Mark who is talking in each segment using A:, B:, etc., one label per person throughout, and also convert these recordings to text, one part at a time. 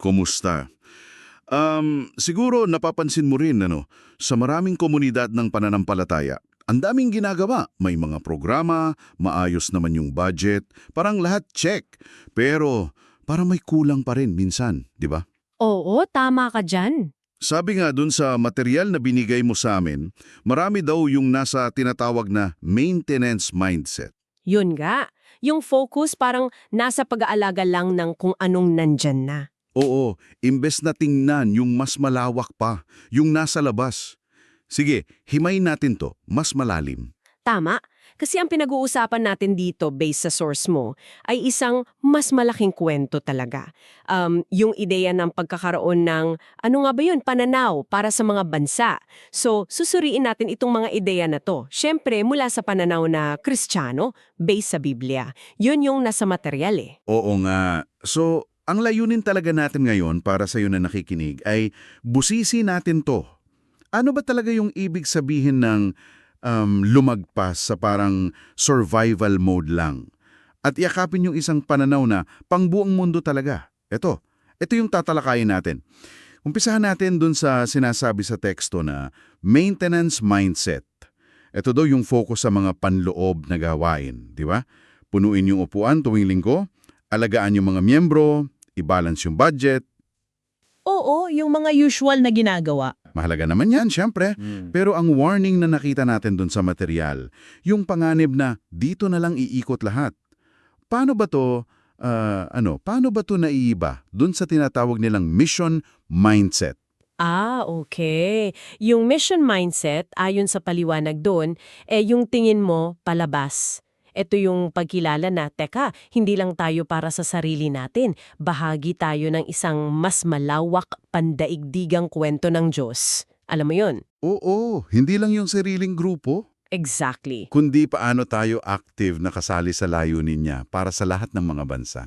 A: Kumusta? Um, siguro napapansin mo rin ano, sa maraming komunidad ng pananampalataya, ang daming ginagawa. May mga programa, maayos naman yung budget, parang lahat check. Pero parang may kulang pa rin minsan, di ba?
B: Oo, tama ka dyan.
A: Sabi nga dun sa material na binigay mo sa amin, marami daw yung nasa tinatawag na maintenance mindset.
B: Yun nga. Yung focus parang nasa pag-aalaga lang ng kung anong nandyan na.
A: Oo, imbes na tingnan yung mas malawak pa, yung nasa labas. Sige, himayin natin to, mas malalim.
B: Tama. Kasi ang pinag-uusapan natin dito based sa source mo ay isang mas malaking kwento talaga. Um, yung ideya ng pagkakaroon ng, ano nga ba yun, pananaw para sa mga bansa. So, susuriin natin itong mga ideya na to. Siyempre, mula sa pananaw na kristyano, based sa Biblia. Yun yung nasa material eh.
A: Oo nga. So, ang layunin talaga natin ngayon para sa iyo na nakikinig ay busisi natin to. Ano ba talaga yung ibig sabihin ng um, lumagpas sa parang survival mode lang? At yakapin yung isang pananaw na pangbuong mundo talaga. Ito, ito yung tatalakayin natin. Umpisahan natin dun sa sinasabi sa teksto na maintenance mindset. Ito daw yung focus sa mga panloob na gawain, di ba? Punuin yung upuan tuwing linggo, alagaan yung mga miyembro, i-balance yung budget.
C: Oo, yung mga usual na ginagawa.
A: Mahalaga naman yan, syempre. Pero ang warning na nakita natin dun sa material, yung panganib na dito na lang iikot lahat. Paano ba to, ah, ano, paano ba to naiiba dun sa tinatawag nilang mission mindset?
B: Ah, okay. Yung mission mindset, ayon sa paliwanag doon, eh yung tingin mo palabas. Ito yung pagkilala na, teka, hindi lang tayo para sa sarili natin. Bahagi tayo ng isang mas malawak pandaigdigang kwento ng Diyos. Alam mo yon?
A: Oo, hindi lang yung sariling grupo,
B: Exactly.
A: kundi paano tayo active na kasali sa layunin niya para sa lahat ng mga bansa.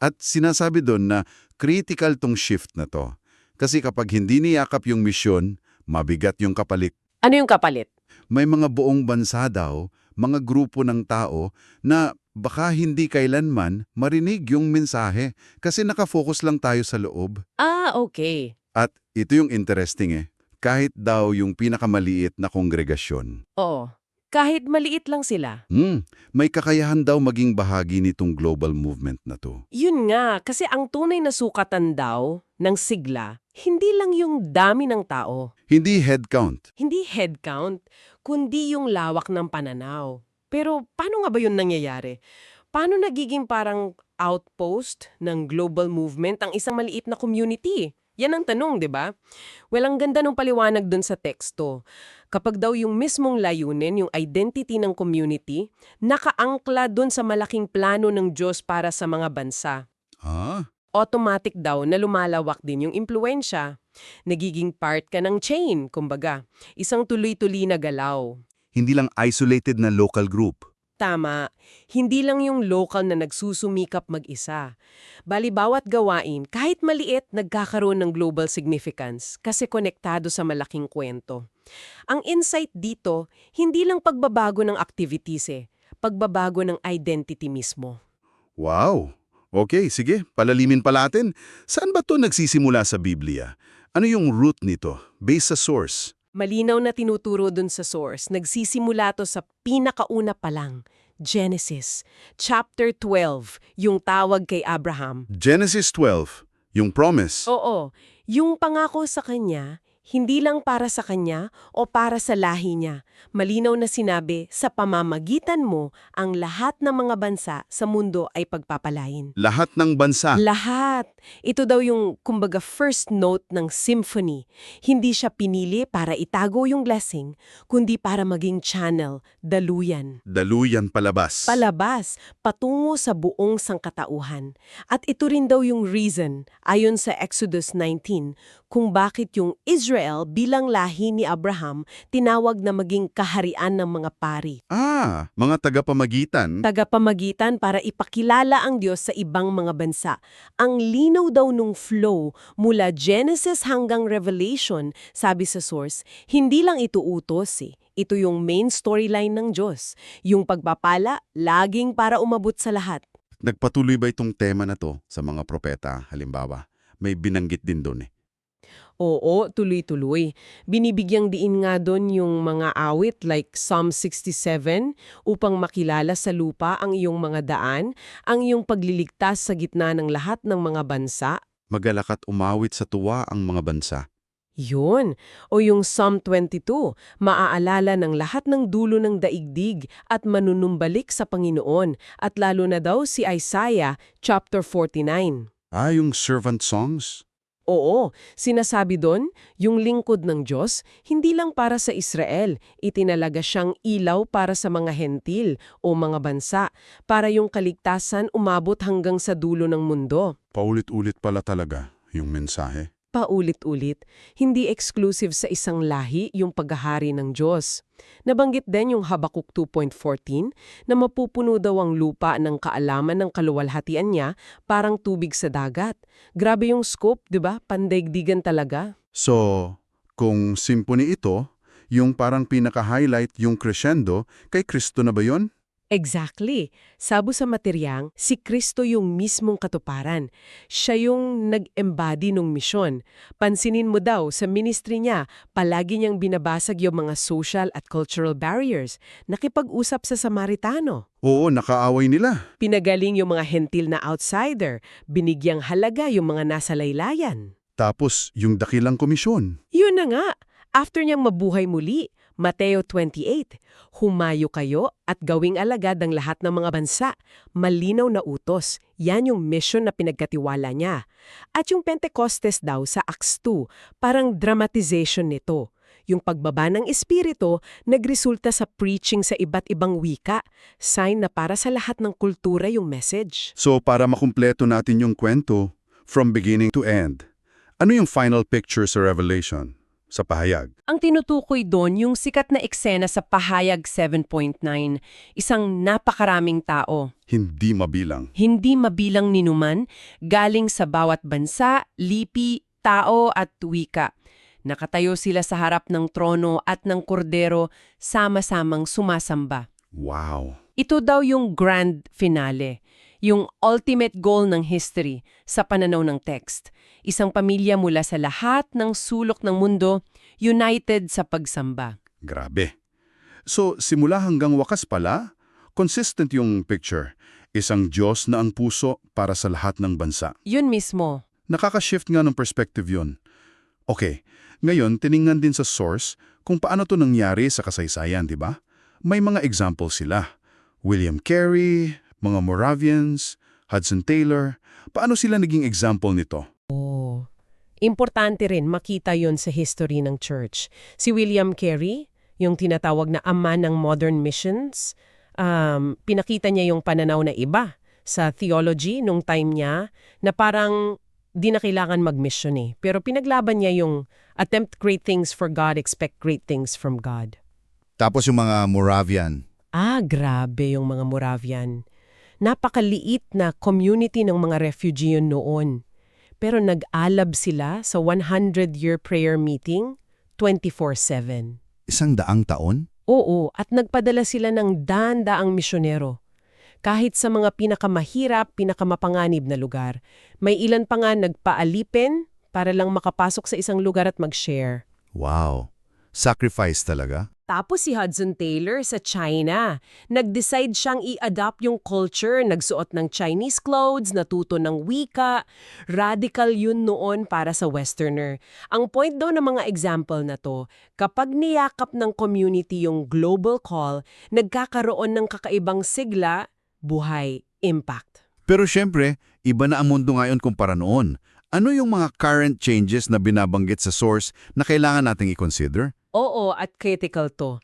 A: At sinasabi doon na critical tong shift na to. Kasi kapag hindi niyakap yung misyon, mabigat yung kapalit.
B: Ano yung kapalit?
A: May mga buong bansa daw, mga grupo ng tao na baka hindi kailanman marinig yung mensahe kasi nakafocus lang tayo sa loob.
B: Ah, okay.
A: At ito yung interesting eh, kahit daw yung pinakamaliit na kongregasyon.
B: Oo. Kahit maliit lang sila.
A: Hmm, may kakayahan daw maging bahagi nitong global movement na to.
B: Yun nga, kasi ang tunay na sukatan daw ng sigla, hindi lang yung dami ng tao.
A: Hindi head count.
B: Hindi head count, kundi yung lawak ng pananaw. Pero paano nga ba yun nangyayari? Paano nagiging parang outpost ng global movement ang isang maliit na community? Yan ang tanong, di ba? Well, ang ganda ng paliwanag dun sa teksto. Kapag daw yung mismong layunin, yung identity ng community, nakaangkla dun sa malaking plano ng Diyos para sa mga bansa
A: Ah,
B: automatic daw na lumalawak din yung impluensya. Nagiging part ka ng chain, kumbaga. Isang tuloy-tuloy na galaw.
A: hindi lang isolated na local group.
B: Tama, hindi lang yung local na nagsusumikap mag-isa. Bali bawat gawain, kahit maliit, nagkakaroon ng global significance kasi konektado sa malaking kwento. Ang insight dito, hindi lang pagbabago ng activities eh, pagbabago ng identity mismo.
A: Wow! Okay, sige, palalimin pa natin. Saan ba to nagsisimula sa Biblia? Ano yung root nito, based sa source?
B: Malinaw na tinuturo dun sa source, nagsisimula to sa pinakauna pa lang, Genesis, chapter 12, yung tawag kay Abraham.
A: Genesis 12, yung promise.
B: Oo, yung pangako sa kanya, hindi lang para sa kanya o para sa lahi niya. Malinaw na sinabi, sa pamamagitan mo, ang lahat ng mga bansa sa mundo ay pagpapalain.
A: Lahat ng bansa.
B: Lahat. Ito daw yung, kumbaga, first note ng symphony. Hindi siya pinili para itago yung blessing, kundi para maging channel, daluyan.
A: Daluyan palabas.
B: Palabas, patungo sa buong sangkatauhan. At ito rin daw yung reason, ayon sa Exodus 19, kung bakit yung Israel bilang lahi ni Abraham tinawag na maging kaharian ng mga pari.
A: ah, mga tagapamagitan.
B: Tagapamagitan para ipakilala ang Diyos sa ibang mga bansa. Ang linaw daw nung flow mula Genesis hanggang Revelation, sabi sa source, hindi lang ito utos eh. Ito yung main storyline ng Diyos. Yung pagpapala, laging para umabot sa lahat.
A: Nagpatuloy ba itong tema na to sa mga propeta, halimbawa? may binanggit din doon eh.
B: Oo, tuloy-tuloy. Binibigyang diin nga doon yung mga awit like Psalm 67 upang makilala sa lupa ang iyong mga daan, ang iyong pagliligtas sa gitna ng lahat ng mga bansa.
A: Magalak at umawit sa tuwa ang mga bansa.
B: Yun. O yung Psalm 22, maaalala ng lahat ng dulo ng daigdig at manunumbalik sa Panginoon at lalo na daw si Isaiah chapter 49.
A: Ah, yung servant songs?
B: Oo, sinasabi doon, yung lingkod ng Diyos, hindi lang para sa Israel, itinalaga siyang ilaw para sa mga hentil o mga bansa, para yung kaligtasan umabot hanggang sa dulo ng mundo.
A: Paulit-ulit pala talaga yung mensahe.
B: Paulit-ulit, hindi exclusive sa isang lahi yung paghahari ng Diyos. Nabanggit din yung Habakuk 2.14 na mapupuno daw ang lupa ng kaalaman ng kaluwalhatian niya parang tubig sa dagat. Grabe yung scope, di ba? Pandaigdigan talaga.
A: So, kung symphony ito, yung parang pinaka-highlight yung crescendo, kay Kristo na ba yon?
B: Exactly. Sabo sa materyang, si Kristo yung mismong katuparan. Siya yung nag-embody ng misyon. Pansinin mo daw, sa ministry niya, palagi niyang binabasag yung mga social at cultural barriers. Nakipag-usap sa Samaritano.
A: Oo, nakaaway nila.
B: Pinagaling yung mga hentil na outsider. Binigyang halaga yung mga nasa laylayan.
A: Tapos, yung dakilang komisyon.
B: Yun na nga. After niyang mabuhay muli, Mateo 28, Humayo kayo at gawing alagad ang lahat ng mga bansa. Malinaw na utos. Yan yung mission na pinagkatiwala niya. At yung Pentecostes daw sa Acts 2, parang dramatization nito. Yung pagbaba ng espiritu nagresulta sa preaching sa iba't ibang wika, sign na para sa lahat ng kultura yung message.
A: So, para makumpleto natin yung kwento, from beginning to end, ano yung final picture sa Revelation? Sa pahayag?
B: Ang tinutukoy doon yung sikat na eksena sa Pahayag 7.9, isang napakaraming tao.
A: Hindi mabilang.
B: Hindi mabilang ninuman, galing sa bawat bansa, lipi, tao at wika. Nakatayo sila sa harap ng trono at ng kordero, sama-samang sumasamba.
A: Wow.
B: Ito daw yung grand finale, yung ultimate goal ng history sa pananaw ng text. Isang pamilya mula sa lahat ng sulok ng mundo, united sa pagsamba.
A: Grabe. So, simula hanggang wakas pala, consistent yung picture. Isang Diyos na ang puso para sa lahat ng bansa.
B: Yun mismo.
A: Nakaka-shift nga ng perspective yun. Okay, ngayon tiningnan din sa source kung paano to nangyari sa kasaysayan, di ba? May mga example sila. William Carey, mga Moravians, Hudson Taylor. Paano sila naging example nito?
B: Importante rin makita yon sa history ng church. Si William Carey, yung tinatawag na ama ng modern missions, um, pinakita niya yung pananaw na iba sa theology nung time niya na parang di na kailangan mag-mission eh. Pero pinaglaban niya yung attempt great things for God, expect great things from God.
D: Tapos yung mga Moravian.
B: Ah, grabe yung mga Moravian. Napakaliit na community ng mga refugee yun noon. Pero nag-alab sila sa 100-year prayer meeting 24-7.
D: Isang daang taon?
B: Oo, at nagpadala sila ng daan-daang misyonero. Kahit sa mga pinakamahirap, pinakamapanganib na lugar, may ilan pa nga nagpaalipin para lang makapasok sa isang lugar at mag-share.
D: Wow. Sacrifice talaga?
B: Tapos si Hudson Taylor sa China. Nag-decide siyang i-adopt yung culture, nagsuot ng Chinese clothes, natuto ng wika. Radical yun noon para sa Westerner. Ang point daw ng mga example na to, kapag niyakap ng community yung global call, nagkakaroon ng kakaibang sigla, buhay, impact.
D: Pero syempre, iba na ang mundo ngayon kumpara noon. Ano yung mga current changes na binabanggit sa source na kailangan nating i-consider?
B: Oo, at critical to.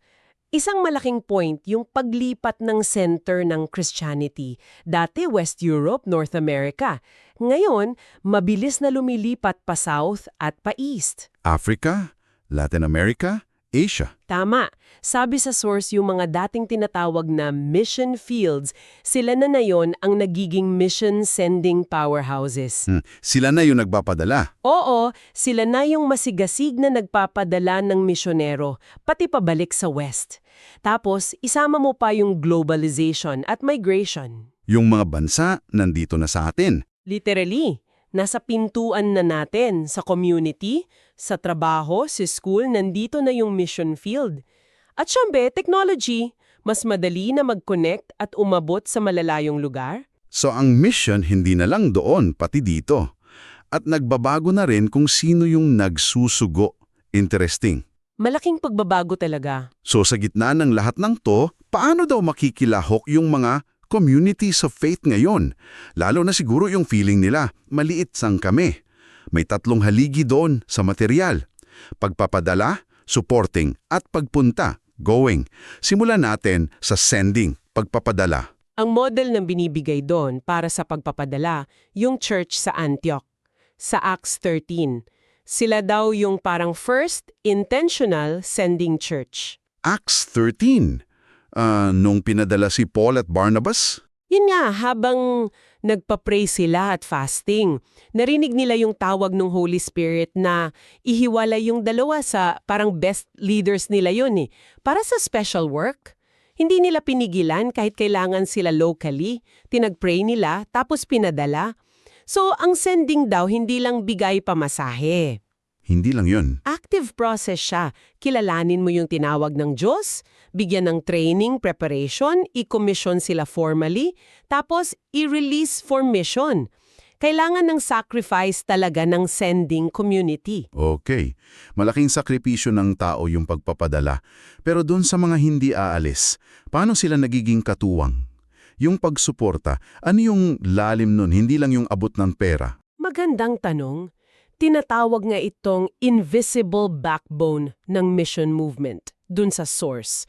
B: Isang malaking point, yung paglipat ng center ng Christianity. Dati West Europe, North America. Ngayon, mabilis na lumilipat pa South at pa East.
A: Africa? Latin America? Asia?
B: Tama. Sabi sa source yung mga dating tinatawag na mission fields, sila na na yon ang nagiging mission sending powerhouses.
A: Hmm, Sila na yung nagpapadala.
B: Oo, sila na yung masigasig na nagpapadala ng misyonero, pati pabalik sa West. Tapos, isama mo pa yung globalization at migration.
A: Yung mga bansa nandito na sa atin.
B: Literally, Nasa pintuan na natin, sa community, sa trabaho, sa school, nandito na yung mission field. At syempre, technology, mas madali na mag-connect at umabot sa malalayong lugar.
A: So ang mission hindi na lang doon, pati dito. At nagbabago na rin kung sino yung nagsusugo. Interesting.
B: Malaking pagbabago talaga.
A: So sa gitna ng lahat ng to, paano daw makikilahok yung mga communities of faith ngayon? Lalo na siguro yung feeling nila, maliit sang kami. May tatlong haligi doon sa material. Pagpapadala, supporting, at pagpunta, going. Simulan natin sa sending, pagpapadala.
B: Ang model ng binibigay doon para sa pagpapadala, yung church sa Antioch, sa Acts 13. Sila daw yung parang first intentional sending church.
A: Acts 13. Ah, nung pinadala si Paul at Barnabas?
B: Yun nga, habang nagpa-pray sila at fasting, narinig nila yung tawag ng Holy Spirit na ihiwalay yung dalawa sa parang best leaders nila yun eh, para sa special work. Hindi nila pinigilan kahit kailangan sila locally, tinag-pray nila tapos pinadala. So, ang sending daw hindi lang bigay pamasahe.
A: Hindi lang yun.
B: Active process siya. Kilalanin mo yung tinawag ng Diyos, bigyan ng training, preparation, i-commission sila formally, tapos i-release for mission. Kailangan ng sacrifice talaga ng sending community.
A: Okay. Malaking sakripisyo ng tao yung pagpapadala. Pero doon sa mga hindi aalis, paano sila nagiging katuwang? Yung pagsuporta, ano yung lalim nun, hindi lang yung abot ng pera?
B: Magandang tanong. Tinatawag nga itong invisible backbone ng mission movement dun sa source.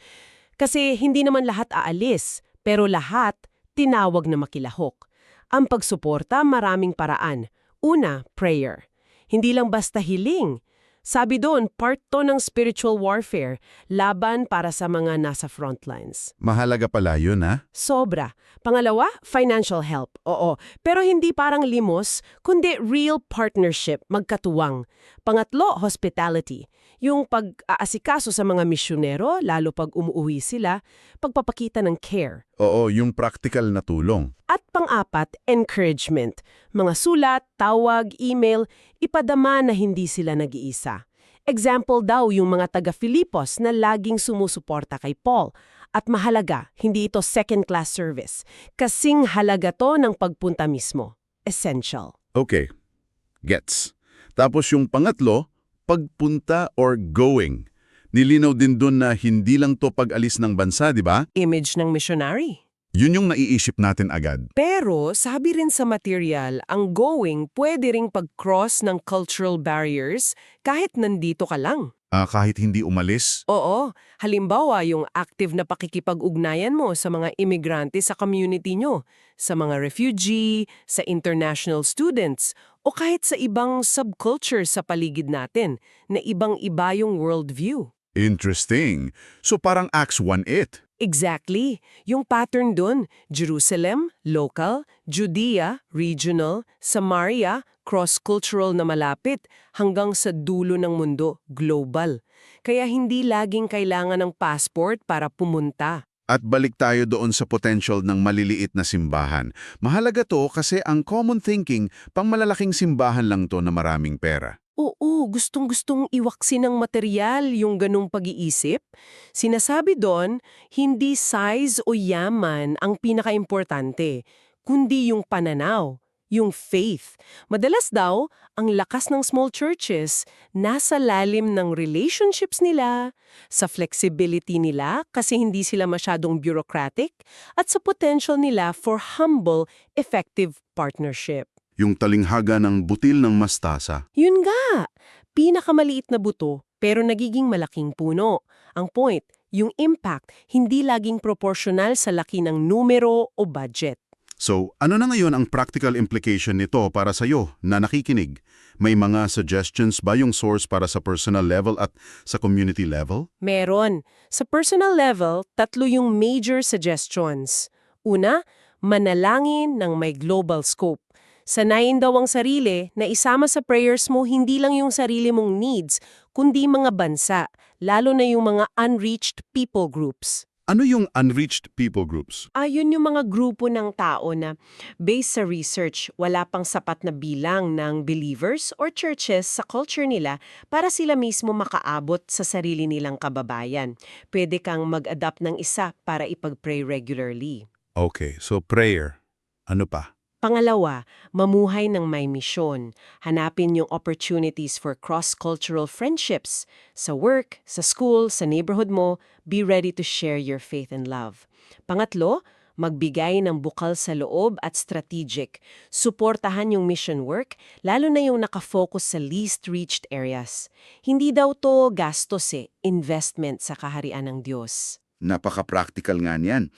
B: Kasi hindi naman lahat aalis, pero lahat tinawag na makilahok. Ang pagsuporta maraming paraan. Una, prayer. Hindi lang basta hiling. Sabi doon, part to ng spiritual warfare, laban para sa mga nasa frontlines.
A: Mahalaga pala yun, ha?
B: Sobra. Pangalawa, financial help. Oo, pero hindi parang limos, kundi real partnership, magkatuwang. Pangatlo, hospitality. Yung pag-aasikaso sa mga misyonero, lalo pag umuwi sila, pagpapakita ng care.
A: Oo, yung practical na tulong.
B: At pang-apat, encouragement. Mga sulat, tawag, email, ipadama na hindi sila nag-iisa. Example daw yung mga taga-Filipos na laging sumusuporta kay Paul. At mahalaga, hindi ito second-class service. Kasing halaga to ng pagpunta mismo. Essential.
A: Okay. Gets. Tapos yung pangatlo, pagpunta or going. Nilinaw din doon na hindi lang to pag-alis ng bansa, di ba?
B: Image ng missionary.
A: Yun yung naiisip natin agad.
B: Pero sabi rin sa material, ang going pwede ring pag-cross ng cultural barriers kahit nandito ka lang.
A: Ah, kahit hindi umalis,
B: Oo, halimbawa yung active na pakikipag-ugnayan mo sa mga imigrante sa community nyo, sa mga refugee, sa international students, o kahit sa ibang subculture sa paligid natin na ibang-iba yung worldview.
A: Interesting. So parang Acts 1.8.
B: Exactly. Yung pattern dun, Jerusalem, local, Judea, regional, Samaria, cross-cultural na malapit, hanggang sa dulo ng mundo, global. Kaya hindi laging kailangan ng passport para pumunta.
A: At balik tayo doon sa potential ng maliliit na simbahan. Mahalaga to kasi ang common thinking, pang malalaking simbahan lang to na maraming pera.
B: Oo, gustong-gustong iwaksi ng material yung ganong pag-iisip. Sinasabi doon, hindi size o yaman ang pinakaimportante, kundi yung pananaw, yung faith. Madalas daw, ang lakas ng small churches nasa lalim ng relationships nila, sa flexibility nila kasi hindi sila masyadong bureaucratic, at sa potential nila for humble, effective partnership.
A: Yung talinghaga ng butil ng mastasa.
B: Yun nga, pinakamaliit na buto pero nagiging malaking puno. Ang point, yung impact hindi laging proportional sa laki ng numero o budget.
A: So, ano na ngayon ang practical implication nito para sa iyo na nakikinig? May mga suggestions ba yung source para sa personal level at sa community level?
B: Meron. Sa personal level, tatlo yung major suggestions. Una, manalangin ng may global scope. Sanayin daw ang sarili na isama sa prayers mo hindi lang yung sarili mong needs, kundi mga bansa, lalo na yung mga unreached people groups.
D: Ano yung unreached people groups?
B: Ayun yung mga grupo ng tao na based sa research, wala pang sapat na bilang ng believers or churches sa culture nila para sila mismo makaabot sa sarili nilang kababayan. Pwede kang mag-adapt ng isa para ipag-pray regularly.
D: Okay, so prayer. Ano pa?
B: Pangalawa, mamuhay ng may misyon. Hanapin yung opportunities for cross-cultural friendships. Sa work, sa school, sa neighborhood mo, be ready to share your faith and love. Pangatlo, magbigay ng bukal sa loob at strategic. Suportahan yung mission work, lalo na yung nakafocus sa least reached areas. Hindi daw to gastos eh, investment sa kaharian ng Diyos.
A: Napaka-practical nga niyan.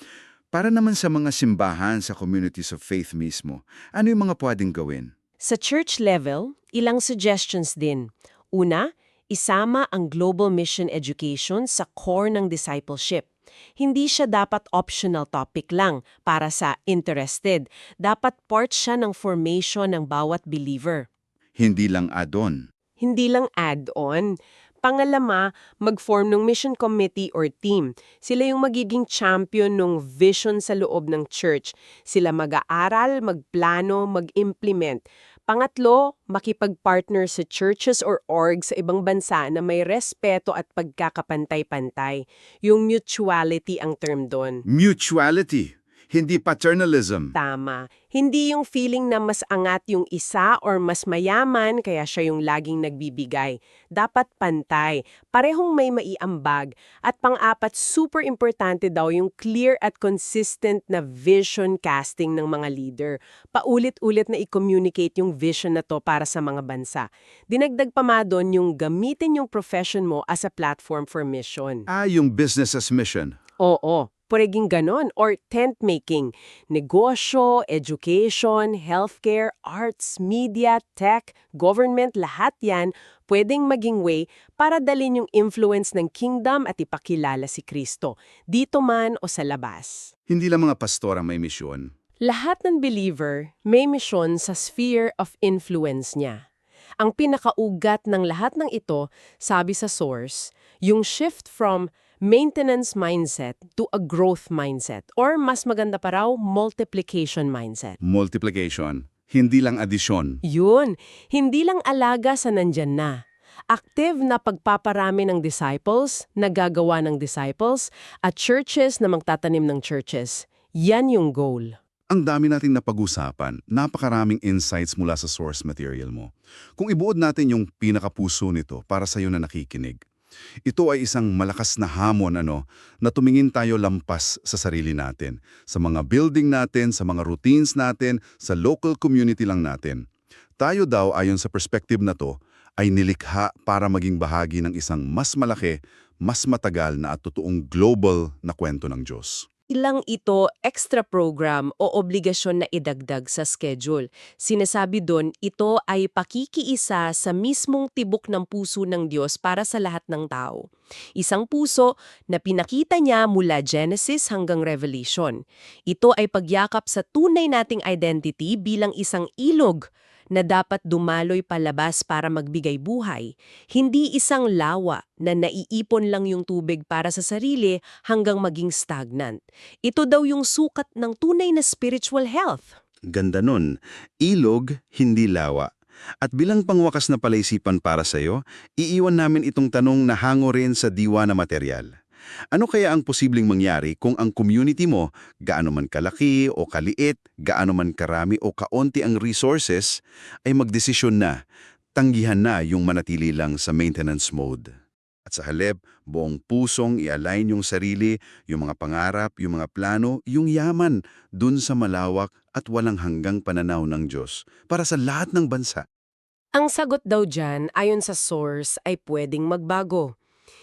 A: Para naman sa mga simbahan sa communities of faith mismo, ano yung mga pwedeng gawin?
B: Sa church level, ilang suggestions din. Una, isama ang global mission education sa core ng discipleship. Hindi siya dapat optional topic lang para sa interested. Dapat part siya ng formation ng bawat believer.
A: Hindi lang add-on.
B: Hindi lang add-on. Pangalama, mag-form ng mission committee or team. Sila yung magiging champion ng vision sa loob ng church. Sila mag-aaral, magplano, mag-implement. Pangatlo, makipag-partner sa churches or orgs sa ibang bansa na may respeto at pagkakapantay-pantay. Yung mutuality ang term doon.
A: Mutuality, hindi paternalism.
B: Tama. Hindi yung feeling na mas angat yung isa or mas mayaman kaya siya yung laging nagbibigay. Dapat pantay. Parehong may maiambag. At pang-apat, super importante daw yung clear at consistent na vision casting ng mga leader. Paulit-ulit na i-communicate yung vision na to para sa mga bansa. Dinagdag pa ma doon yung gamitin yung profession mo as a platform for mission.
A: Ah, yung business as mission.
B: Oo, pwedeng ganon. Or tent making, negosyo, education, healthcare, arts, media, tech, government, lahat yan pwedeng maging way para dalin yung influence ng kingdom at ipakilala si Kristo, dito man o sa labas.
A: Hindi lang mga pastor ang may misyon.
B: Lahat ng believer may misyon sa sphere of influence niya. Ang pinakaugat ng lahat ng ito, sabi sa source, yung shift from maintenance mindset to a growth mindset or mas maganda pa raw, multiplication mindset.
A: Multiplication, hindi lang addition.
B: Yun, hindi lang alaga sa nandyan na. Active na pagpaparami ng disciples, nagagawa ng disciples, at churches na magtatanim ng churches. Yan yung goal.
A: Ang dami nating napag-usapan, napakaraming insights mula sa source material mo. Kung ibuod natin yung pinakapuso nito para sa iyo na nakikinig, ito ay isang malakas na hamon ano, na tumingin tayo lampas sa sarili natin, sa mga building natin, sa mga routines natin, sa local community lang natin. Tayo daw ayon sa perspective na to ay nilikha para maging bahagi ng isang mas malaki, mas matagal na at totoong global na kwento ng Diyos.
B: Ilang ito extra program o obligasyon na idagdag sa schedule. Sinasabi doon, ito ay pakikiisa sa mismong tibok ng puso ng Diyos para sa lahat ng tao. Isang puso na pinakita niya mula Genesis hanggang Revelation. Ito ay pagyakap sa tunay nating identity bilang isang ilog na dapat dumaloy palabas para magbigay buhay, hindi isang lawa na naiipon lang yung tubig para sa sarili hanggang maging stagnant. Ito daw yung sukat ng tunay na spiritual health.
A: Ganda nun, ilog, hindi lawa. At bilang pangwakas na palaisipan para sa'yo, iiwan namin itong tanong na hango rin sa diwa na material. Ano kaya ang posibleng mangyari kung ang community mo, gaano man kalaki o kaliit, gaano man karami o kaunti ang resources, ay magdesisyon na, tanggihan na yung manatili lang sa maintenance mode. At sa halip, buong pusong i-align yung sarili, yung mga pangarap, yung mga plano, yung yaman, dun sa malawak at walang hanggang pananaw ng Diyos para sa lahat ng bansa.
B: Ang sagot daw dyan, ayon sa source, ay pwedeng magbago.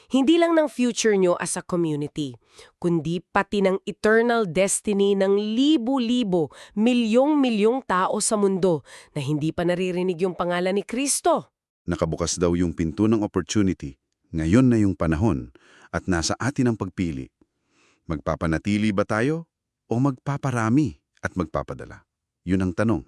B: Hindi lang ng future nyo as a community, kundi pati ng eternal destiny ng libo-libo, milyong-milyong tao sa mundo na hindi pa naririnig yung pangalan ni Kristo.
A: Nakabukas daw yung pinto ng opportunity. Ngayon na yung panahon at nasa atin ang pagpili. Magpapanatili ba tayo o magpaparami at magpapadala? Yun ang tanong.